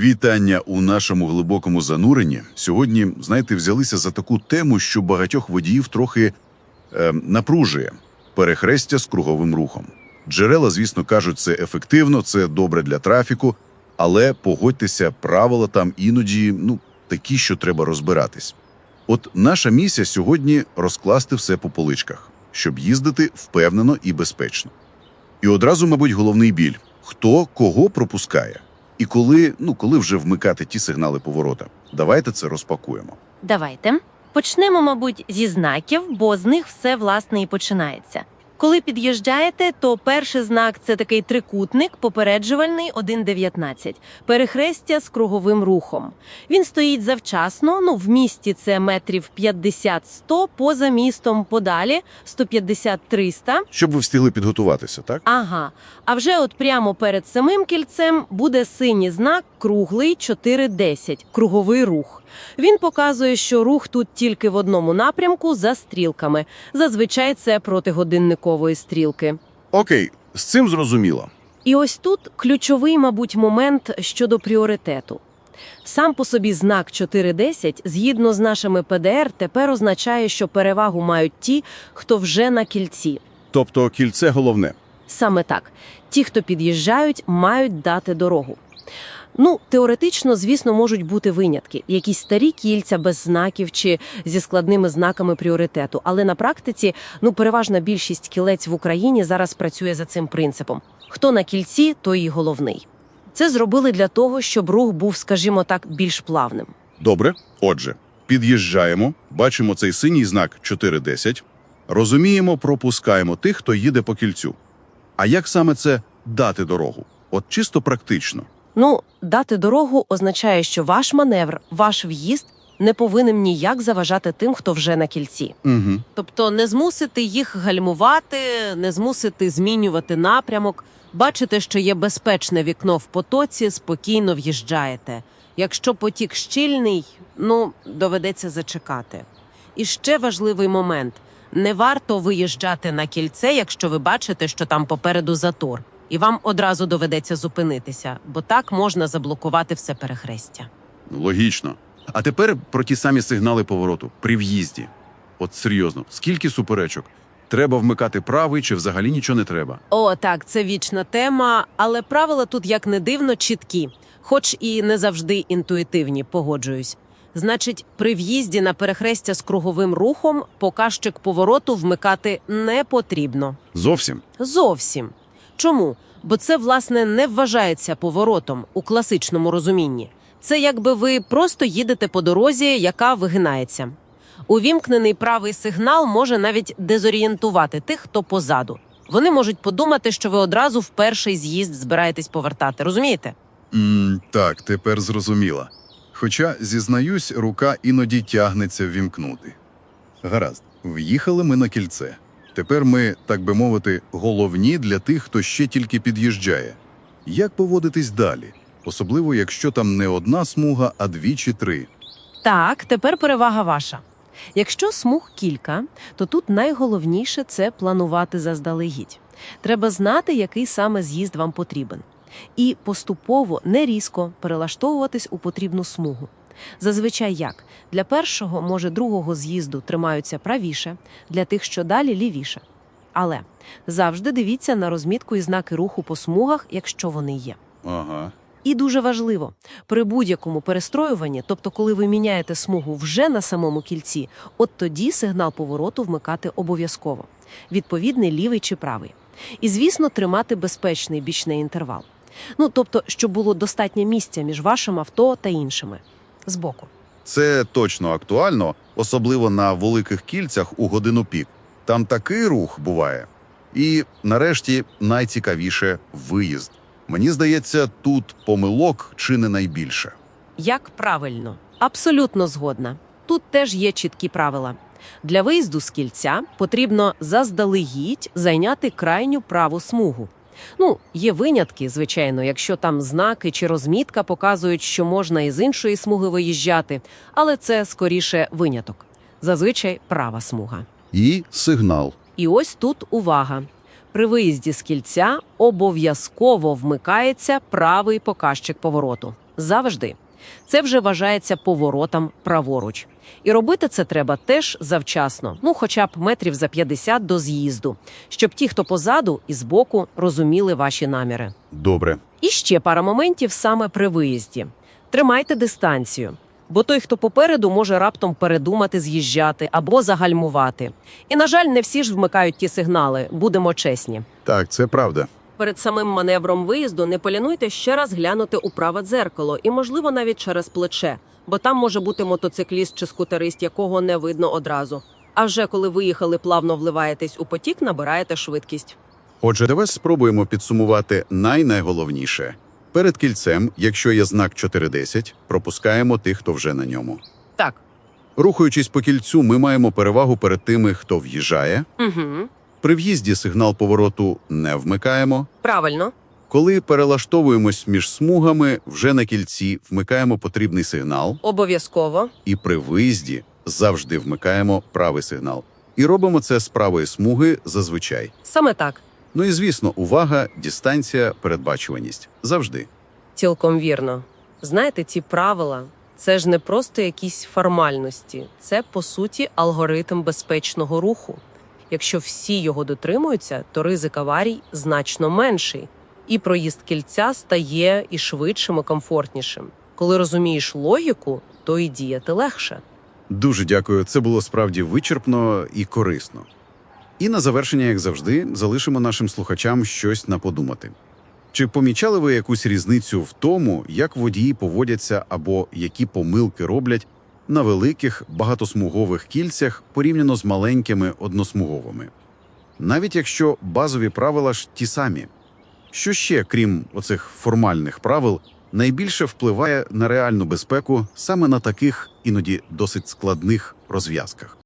Вітання у нашому глибокому зануренні. Сьогодні, знаєте, взялися за таку тему, що багатьох водіїв трохи е, напружує перехрестя з круговим рухом. Джерела, звісно, кажуть, це ефективно, це добре для трафіку, але погодьтеся, правила там іноді ну, такі, що треба розбиратись. От наша місія сьогодні розкласти все по поличках, щоб їздити впевнено і безпечно. І одразу, мабуть, головний біль хто кого пропускає, і коли, ну, коли вже вмикати ті сигнали поворота. Давайте це розпакуємо. Давайте. Почнемо, мабуть, зі знаків, бо з них все власне і починається. Коли під'їжджаєте, то перший знак це такий трикутник, попереджувальний 1.19, перехрестя з круговим рухом. Він стоїть завчасно, ну в місті це метрів 50-100, поза містом подалі 150-300. Щоб ви встигли підготуватися, так? Ага. А вже от прямо перед самим кільцем буде синій знак круглий 410, круговий рух. Він показує, що рух тут тільки в одному напрямку за стрілками. Зазвичай це проти годинникової стрілки. Окей, з цим зрозуміло. І ось тут ключовий, мабуть, момент щодо пріоритету. Сам по собі знак 410, згідно з нашими ПДР, тепер означає, що перевагу мають ті, хто вже на кільці. Тобто кільце головне. Саме так. Ті, хто під'їжджають, мають дати дорогу. Ну, теоретично, звісно, можуть бути винятки, якісь старі кільця без знаків чи зі складними знаками пріоритету. Але на практиці, ну, переважна більшість кілець в Україні зараз працює за цим принципом: хто на кільці, той і головний. Це зробили для того, щоб рух був, скажімо так, більш плавним. Добре. Отже, під'їжджаємо, бачимо цей синій знак 410, розуміємо, пропускаємо тих, хто їде по кільцю. А як саме це дати дорогу? От чисто практично. Ну, дати дорогу означає, що ваш маневр, ваш в'їзд не повинен ніяк заважати тим, хто вже на кільці. Угу. Тобто не змусити їх гальмувати, не змусити змінювати напрямок. Бачите, що є безпечне вікно в потоці, спокійно в'їжджаєте. Якщо потік щільний, ну доведеться зачекати. І ще важливий момент: не варто виїжджати на кільце, якщо ви бачите, що там попереду затор, і вам одразу доведеться зупинитися, бо так можна заблокувати все перехрестя. Логічно. А тепер про ті самі сигнали повороту при в'їзді. От серйозно, скільки суперечок? Треба вмикати правий чи взагалі нічого не треба? О, так, це вічна тема, але правила тут, як не дивно, чіткі, хоч і не завжди інтуїтивні, погоджуюсь. Значить, при в'їзді на перехрестя з круговим рухом показчик повороту вмикати не потрібно. Зовсім. Зовсім. Чому? Бо це, власне, не вважається поворотом у класичному розумінні. Це якби ви просто їдете по дорозі, яка вигинається. Увімкнений правий сигнал може навіть дезорієнтувати тих, хто позаду. Вони можуть подумати, що ви одразу в перший з'їзд збираєтесь повертати. Розумієте? м так, тепер зрозуміла. Хоча, зізнаюсь, рука іноді тягнеться ввімкнути. Гаразд, в'їхали ми на кільце. Тепер ми, так би мовити, головні для тих, хто ще тільки під'їжджає. Як поводитись далі? Особливо, якщо там не одна смуга, а дві чи три. Так, тепер перевага ваша. Якщо смуг кілька, то тут найголовніше це планувати заздалегідь. Треба знати, який саме з'їзд вам потрібен. І поступово, не різко перелаштовуватись у потрібну смугу. Зазвичай як? Для першого, може, другого з'їзду тримаються правіше, для тих, що далі лівіше. Але завжди дивіться на розмітку і знаки руху по смугах, якщо вони є. Ага. І дуже важливо, при будь-якому перестроюванні, тобто коли ви міняєте смугу вже на самому кільці, от тоді сигнал повороту вмикати обов'язково. Відповідний лівий чи правий. І, звісно, тримати безпечний бічний інтервал. Ну, тобто, щоб було достатньо місця між вашим авто та іншими. Збоку. Це точно актуально, особливо на великих кільцях у годину пік. Там такий рух буває. І нарешті найцікавіше виїзд. Мені здається, тут помилок чи не найбільше. Як правильно? Абсолютно згодна. Тут теж є чіткі правила. Для виїзду з кільця потрібно заздалегідь зайняти крайню праву смугу. Ну, є винятки, звичайно, якщо там знаки чи розмітка показують, що можна із іншої смуги виїжджати, але це скоріше виняток. Зазвичай права смуга. І сигнал. І ось тут увага. При виїзді з кільця обов'язково вмикається правий показчик повороту. Завжди. Це вже вважається поворотом праворуч. І робити це треба теж завчасно, ну хоча б метрів за 50 до з'їзду, щоб ті, хто позаду і збоку, розуміли ваші наміри. Добре. І ще пара моментів саме при виїзді. Тримайте дистанцію, бо той, хто попереду, може раптом передумати з'їжджати або загальмувати. І, на жаль, не всі ж вмикають ті сигнали, будемо чесні. Так, це правда. Перед самим маневром виїзду не полінуйте ще раз глянути у праве дзеркало і, можливо, навіть через плече, бо там може бути мотоцикліст чи скутерист, якого не видно одразу. А вже коли виїхали, плавно вливаєтесь у потік, набираєте швидкість. Отже, давай спробуємо підсумувати най-найголовніше. Перед кільцем, якщо є знак 410, пропускаємо тих, хто вже на ньому. Так. Рухаючись по кільцю, ми маємо перевагу перед тими, хто в'їжджає. Угу. При в'їзді сигнал повороту не вмикаємо. Правильно. Коли перелаштовуємось між смугами, вже на кільці вмикаємо потрібний сигнал, Обов'язково. і при виїзді завжди вмикаємо правий сигнал. І робимо це з правої смуги зазвичай. Саме так. Ну і звісно, увага, дистанція, передбачуваність завжди. Цілком вірно. Знаєте, ці правила це ж не просто якісь формальності, це по суті алгоритм безпечного руху. Якщо всі його дотримуються, то ризик аварій значно менший, і проїзд кільця стає і швидшим, і комфортнішим. Коли розумієш логіку, то і діяти легше. Дуже дякую. Це було справді вичерпно і корисно. І на завершення, як завжди, залишимо нашим слухачам щось на подумати. Чи помічали ви якусь різницю в тому, як водії поводяться або які помилки роблять на великих багатосмугових кільцях порівняно з маленькими односмуговими? Навіть якщо базові правила ж ті самі. Що ще, крім оцих формальних правил, найбільше впливає на реальну безпеку саме на таких іноді досить складних розв'язках?